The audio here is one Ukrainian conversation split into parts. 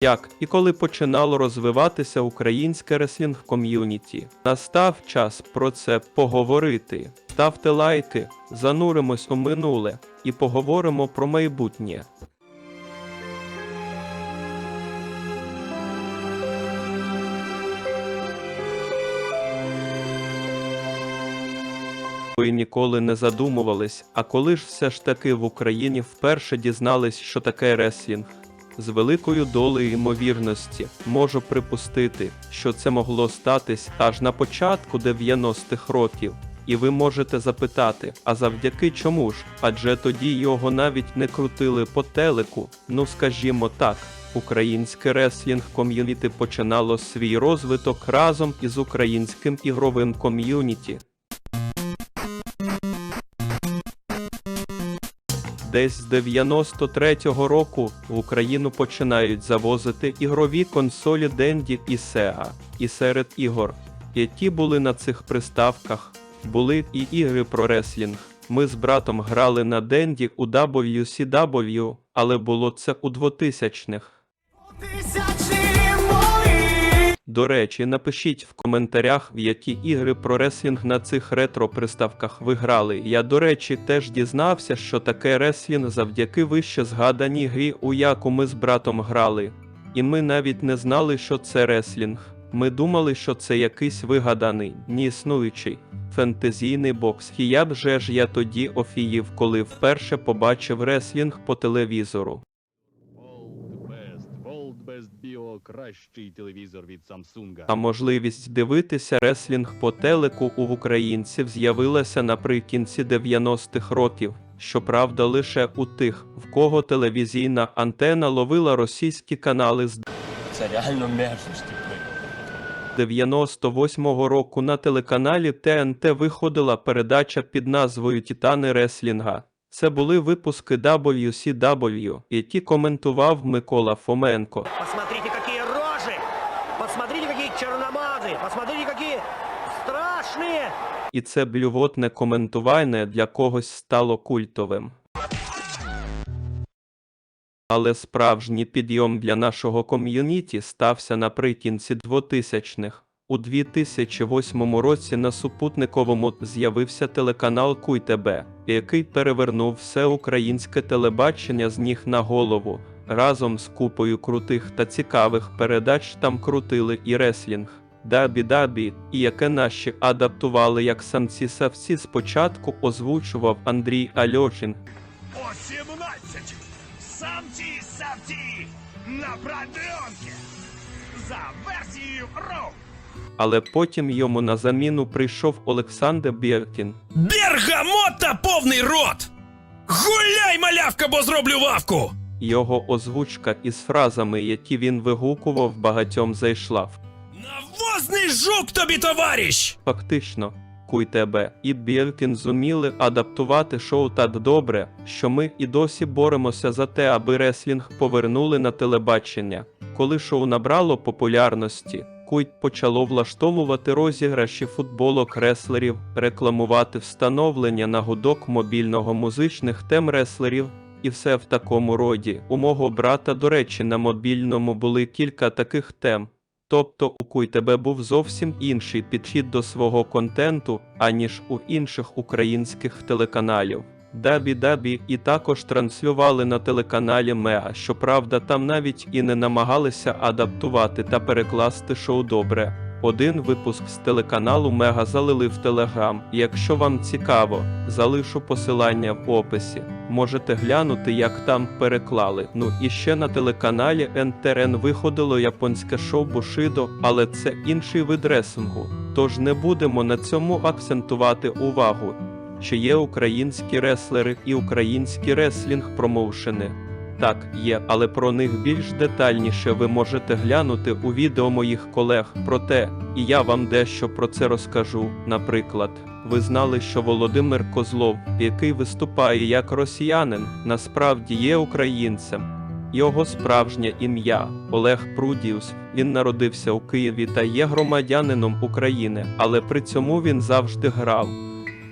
Як і коли починало розвиватися українське реслінг ком'юніті, настав час про це поговорити. Ставте лайки, зануримось у минуле і поговоримо про майбутнє. Ви ніколи не задумувались, а коли ж все ж таки в Україні вперше дізнались, що таке реслінг. З великою долею ймовірності можу припустити, що це могло статись аж на початку 90-х років. І ви можете запитати, а завдяки чому ж? Адже тоді його навіть не крутили по телеку. Ну скажімо так, українське реслінг ком'юніті починало свій розвиток разом із українським ігровим ком'юніті. Десь з 93-го року в Україну починають завозити ігрові консолі Денді і Sega. І серед ігор, які були на цих приставках, були і ігри про реслінг. Ми з братом грали на Денді у WCW, але було це у 2000-х. До речі, напишіть в коментарях, в які ігри про реслінг на цих ретро-приставках ви грали. Я, до речі, теж дізнався, що таке реслінг завдяки вище згаданій грі, у яку ми з братом грали. І ми навіть не знали, що це реслінг. Ми думали, що це якийсь вигаданий, неіснуючий фентезійний бокс. І я б же ж я тоді офіїв, коли вперше побачив реслінг по телевізору. Bio – кращий телевізор від Samsung. А можливість дивитися реслінг по телеку у українців з'явилася наприкінці 90-х років. Щоправда, лише у тих, в кого телевізійна антена ловила російські канали з Це реально мерзості. блин. 98-го року на телеканалі ТНТ виходила передача під назвою Титани Реслінга. Це були випуски WCW, які коментував Микола Фоменко. І це блювотне коментування для когось стало культовим. Але справжній підйом для нашого ком'юніті стався наприкінці 2000-х. У 2008 році на супутниковому з'явився телеканал Куй який перевернув все українське телебачення з ніг на голову. Разом з купою крутих та цікавих передач там крутили і реслінг. Дабі-дабі, і яке наші адаптували як самці савці спочатку озвучував Андрій Альочин, О 17! Самці савці на продленке за версією РО. але потім йому на заміну прийшов Олександр Біркін. Бергамота повний рот! Гуляй, малявка, бо зроблю вавку! Його озвучка із фразами, які він вигукував, багатьом зайшла. Навозний жук тобі, товариш! Фактично, Куй тебе і Біркін зуміли адаптувати шоу так добре, що ми і досі боремося за те, аби реслінг повернули на телебачення. Коли шоу набрало популярності, Куйт почало влаштовувати розіграші футболок реслерів, рекламувати встановлення на гудок мобільного музичних тем реслерів. І все в такому роді. У мого брата, до речі, на мобільному були кілька таких тем. Тобто у Куй-ТБ був зовсім інший підхід до свого контенту, аніж у інших українських телеканалів. Дабі-дабі і також транслювали на телеканалі Меа, Щоправда, там навіть і не намагалися адаптувати та перекласти шоу добре. Один випуск з телеканалу Мега залили в Телеграм. Якщо вам цікаво, залишу посилання в описі. Можете глянути, як там переклали. Ну і ще на телеканалі НТРН виходило японське шоу Бушидо, але це інший вид ресингу. Тож не будемо на цьому акцентувати увагу. Чи є українські реслери і українські реслінг промоушени? Так, є, але про них більш детальніше ви можете глянути у відео моїх колег. Проте, і я вам дещо про це розкажу. Наприклад, ви знали, що Володимир Козлов, який виступає як росіянин, насправді є українцем. Його справжнє ім'я Олег Прудіус. Він народився у Києві та є громадянином України, але при цьому він завжди грав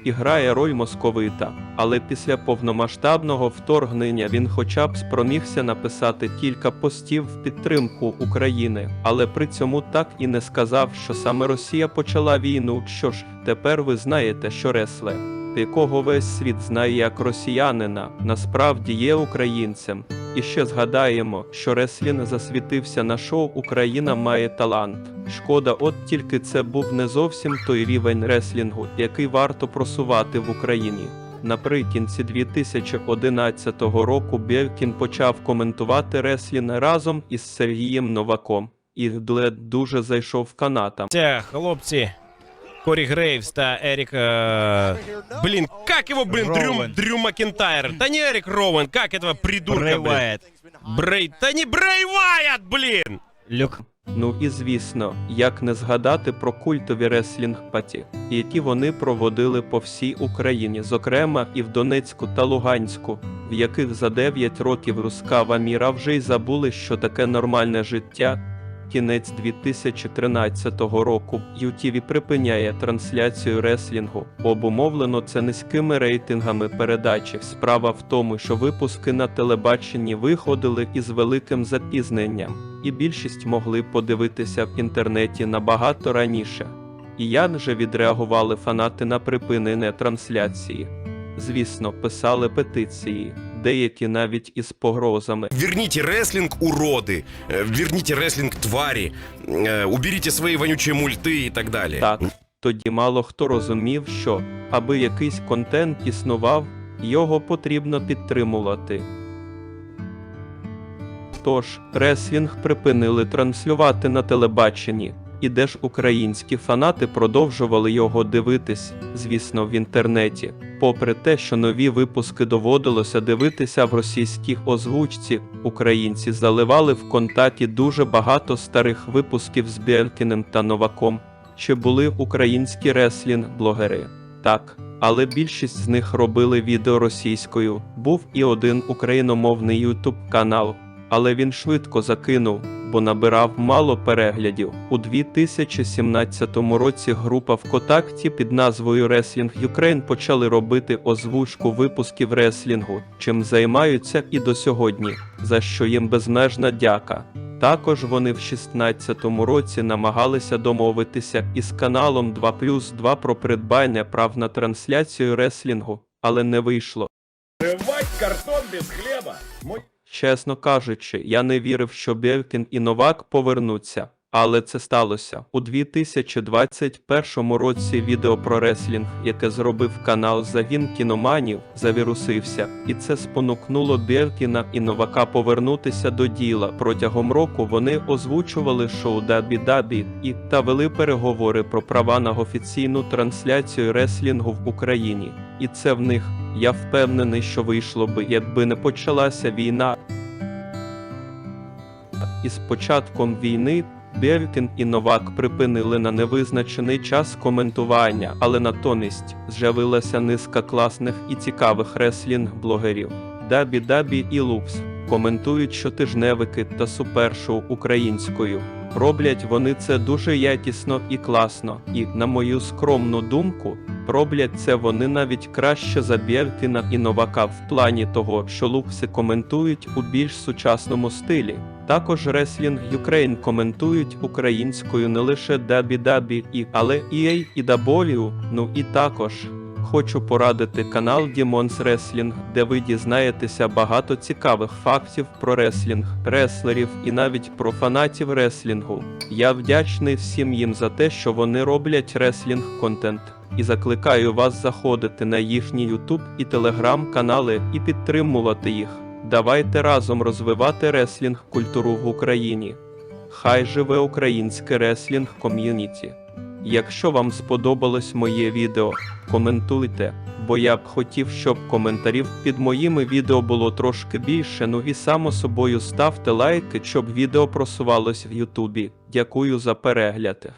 і грає роль московита. Але після повномасштабного вторгнення він хоча б спромігся написати кілька постів в підтримку України, але при цьому так і не сказав, що саме Росія почала війну. Що ж, тепер ви знаєте, що ресле, якого весь світ знає як росіянина, насправді є українцем. І ще згадаємо, що Реслін засвітився на шоу Україна має талант. Шкода, от тільки це був не зовсім той рівень реслінгу, який варто просувати в Україні. Наприкінці 2011 року Белькін почав коментувати реслін разом із Сергієм Новаком. І Глед дуже зайшов канатам. Це хлопці. Корі Грейвс та Ерік. Е... Блін, как его, блин, Дрю, Роуэн. Дрю Макентайр? Да не Эрик Роуэн, как этого придурка, Брей блин? Уайт. Брей, да не Брей Уайт, блин! Люк. Ну і звісно, як не згадати про культові реслінг-паті, які вони проводили по всій Україні, зокрема і в Донецьку та Луганську, в яких за 9 років рускава міра вже й забули, що таке нормальне життя. Кінець 2013 року UTV припиняє трансляцію реслінгу. Обумовлено це низькими рейтингами передачі. Справа в тому, що випуски на телебаченні виходили із великим запізненням, і більшість могли подивитися в інтернеті набагато раніше. І як же відреагували фанати на припинення трансляції? Звісно, писали петиції, деякі навіть із погрозами. Верните рестлинг, уроды! Э, Верните рестлинг, твари! Э, Уберите свои вонючие мульты и так далее. Так, тоді мало хто розумів, що, аби якийсь контент існував, його потрібно підтримувати. Тож, реслінг припинили транслювати на телебаченні, і де ж українські фанати продовжували його дивитись, звісно, в інтернеті. Попри те, що нові випуски доводилося дивитися в російській озвучці, українці заливали в контакті дуже багато старих випусків з Бєлькіним та Новаком. Чи були українські реслінг-блогери? Так, але більшість з них робили відео російською. Був і один україномовний ютуб канал, але він швидко закинув, бо набирав мало переглядів. У 2017 році група ВКонтакті під назвою Wrestling Ukraine почали робити озвучку випусків реслінгу, чим займаються і до сьогодні, за що їм безмежна дяка. Також вони в 16-му році намагалися домовитися із каналом 2 плюс 2 про придбання прав на трансляцію реслінгу, але не вийшло. Чесно кажучи, я не вірив, що Біркін і Новак повернуться. Але це сталося у 2021 році. Відео про реслінг, яке зробив канал Загін кіноманів, завірусився, і це спонукнуло Белкіна і Новака повернутися до діла. Протягом року вони озвучували шоу Дабі Дабі і та вели переговори про права на офіційну трансляцію реслінгу в Україні. І це в них. Я впевнений, що вийшло би, якби не почалася війна. Із початком війни Белькін і Новак припинили на невизначений час коментування, але натомість з'явилася низка класних і цікавих реслінг-блогерів. Дабі Дабі і Лупс коментують щотижневики та супершоу українською. Роблять вони це дуже якісно і класно, і, на мою скромну думку, роблять це вони навіть краще за Бєлькіна і Новака в плані того, що лупси коментують у більш сучасному стилі. Також Wrestling Ukraine коментують українською не лише WWE, і, але EA і W, ну і також. Хочу порадити канал Demons Wrestling, де ви дізнаєтеся багато цікавих фактів про реслінг, реслерів і навіть про фанатів реслінгу. Я вдячний всім їм за те, що вони роблять реслінг контент. І закликаю вас заходити на їхні YouTube і Telegram канали і підтримувати їх. Давайте разом розвивати реслінг культуру в Україні. Хай живе українське реслінг ком'юніті. Якщо вам сподобалось моє відео, коментуйте, бо я б хотів, щоб коментарів під моїми відео було трошки більше. Ну і само собою ставте лайки, щоб відео просувалось в Ютубі. Дякую за перегляд.